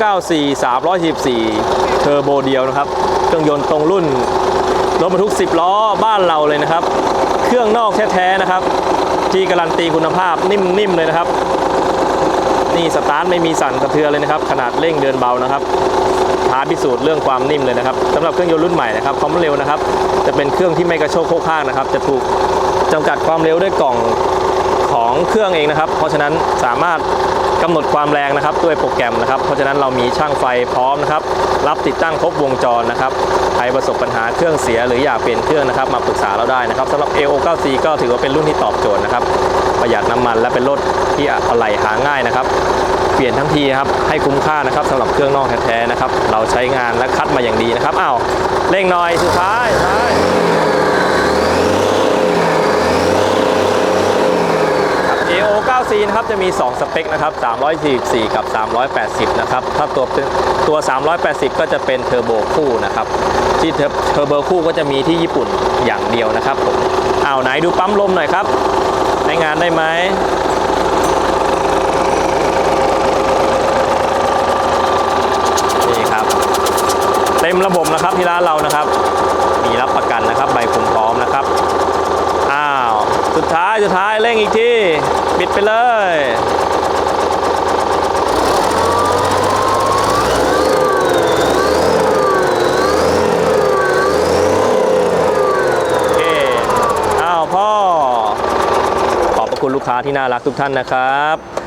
94 314 เทอร์โบเดียวนะครับ เครื่องยนต์ตรงรุ่น รถบรรทุก 10 ล้อบ้านเราเลยนะครับ เครื่องนอกแท้ๆนะครับที่การันตีคุณภาพนิ่มๆเลยนะครับ นี่สตาร์ทไม่มีสั่นสะเทือนเลยนะครับ ขนาดเร่งเดินเบานะครับท้าพิสูจน์เรื่องความนิ่มเลยนะครับสำหรับเครื่องยนต์รุ่นใหม่นะครับความเร็วนะครับ จะเป็นเครื่องที่ไม่กระโชกโคกข้างนะครับ จะถูกจำกัดความเร็วด้วยกล่องของเครื่องเองนะครับ เพราะฉะนั้นสามารถ กำหนดความแรงนะครับด้วยโปรแกรมนะครับ เพราะฉะนั้นเรามีช่างไฟพร้อมนะครับ รับติดตั้งครบวงจรนะครับใครประสบปัญหาเครื่องเสียหรืออยากเปลี่ยนเครื่องนะครับ มาปรึกษาเราได้นะครับสำหรับ AO9C ก็ถือว่าเป็นรุ่นที่ตอบโจทย์นะครับ ประหยัดน้ำมันและเป็นรถที่อะไหล่หาง่ายนะครับ เปลี่ยนทั้งทีครับให้คุ้มค่านะครับสำหรับเครื่องนอกแท้ๆนะครับ เราใช้งานและคัดมาอย่างดีนะครับอ้าวเร่งหน่อยสุดท้ายสุดท้าย AO 9C นะครับจะมี 2 สเปคนะครับ 344 กับ 380 นะครับ ถ้าตัวตัว 380 ก็จะเป็นเทอร์โบคู่นะครับ ที่เทอร์เทอร์โบคู่ก็จะมีที่ญี่ปุ่นอย่างเดียวนะครับผมอ้าวไหนดูปั๊มลมหน่อยครับใช้งานได้ไหมนี่ครับ เต็มระบบนะครับที่ร้านเรานะครับ มีรับประกันนะครับใบคุมพร้อมนะครับ อ้าว สุดท้ายสุดท้ายเร่งอีกทีปิดไปเลยโอเคอ้าวพ่อขอบพระคุณลูกค้าที่น่ารักทุกท่านนะครับ